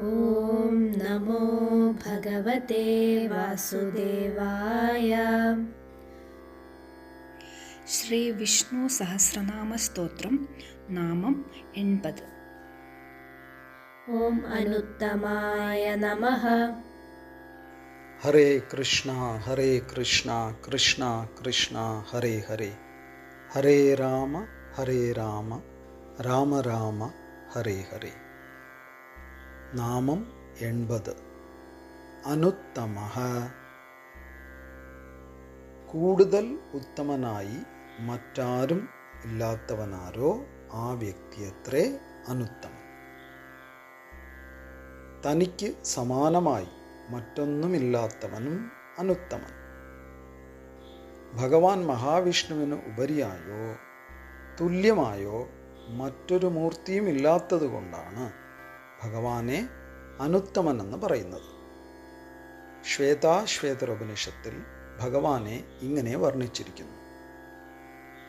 ॐ नमो भगवते वासुदेवाय। श्रीविष्णुसहस्रनामस्तोत्रं नामनुत्तमाय नमः। हरे कृष्ण हरे कृष्ण कृष्ण कृष्ण हरे हरे। हरे राम हरे राम राम राम हरे हरे। നാമം എൺപത്. അനുത്തമ. കൂടുതൽ ഉത്തമനായി മറ്റാരും ഇല്ലാത്തവനാരോ ആ വ്യക്തിയത്രേ അനുത്തമൻ. തനിക്ക് സമാനമായി മറ്റൊന്നുമില്ലാത്തവനും അനുത്തമൻ. ഭഗവാൻ മഹാവിഷ്ണുവിന് ഉപരിയായോ തുല്യമായോ മറ്റൊരു മൂർത്തിയും ഇല്ലാത്തതുകൊണ്ടാണ് ഭഗവാനെ അനുത്തമൻ എന്ന് പറയുന്നത്. ശ്വേതാശ്വേതരോപനിഷത്തിൽ ഭഗവാനെ ഇങ്ങനെ വർണിച്ചിരിക്കുന്നു.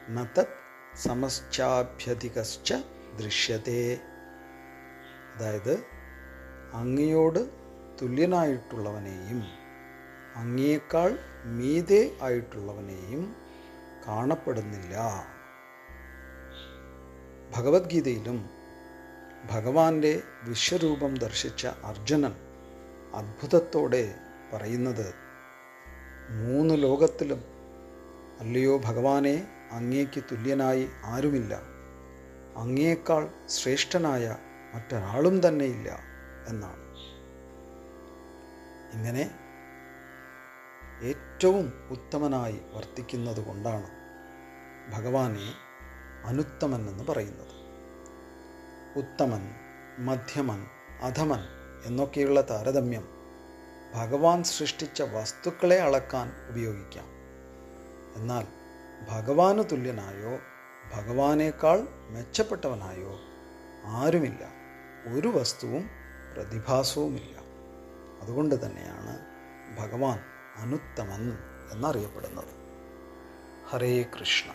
നതത് സമശ്ചാഭ്യധികശ്ച ദൃശ്യത്തെ അതായത് അങ്ങയോട് തുല്യനായിട്ടുള്ളവനെയും അങ്ങയേക്കാൾ മീതെ ആയിട്ടുള്ളവനെയും കാണപ്പെടുന്നില്ല. ഭഗവത്ഗീതയിലും ഭഗവാന്റെ വിശ്വരൂപം ദർശിച്ച അർജുനൻ അത്ഭുതത്തോടെ പറയുന്നത് മൂന്ന് ലോകത്തിലും അല്ലയോ ഭഗവാനെ അങ്ങേക്ക് തുല്യനായി ആരുമില്ല. അങ്ങേക്കാൾ ശ്രേഷ്ഠനായ മറ്റൊരാളും തന്നെയില്ല എന്നാണ്. ഇങ്ങനെ ഏറ്റവും ഉത്തമനായി വർത്തിക്കുന്നത് കൊണ്ടാണ് ഭഗവാനെ അനുത്തമൻ എന്ന് പറയുന്നത്. ഉത്തമൻ മധ്യമൻ അധമൻ എന്നൊക്കെയുള്ള താരതമ്യം ഭഗവാൻ സൃഷ്ടിച്ച വസ്തുക്കളെ അളക്കാൻ ഉപയോഗിക്കാം. എന്നാൽ ഭഗവാന് തുല്യനായോ ഭഗവാനേക്കാൾ മെച്ചപ്പെട്ടവനായോ ആരുമില്ല. ഒരു വസ്തുവും പ്രതിഭാസവുമില്ല. അതുകൊണ്ട് തന്നെയാണ് ഭഗവാൻ അനുത്തമൻ എന്നറിയപ്പെടുന്നത്. ഹരേ കൃഷ്ണ.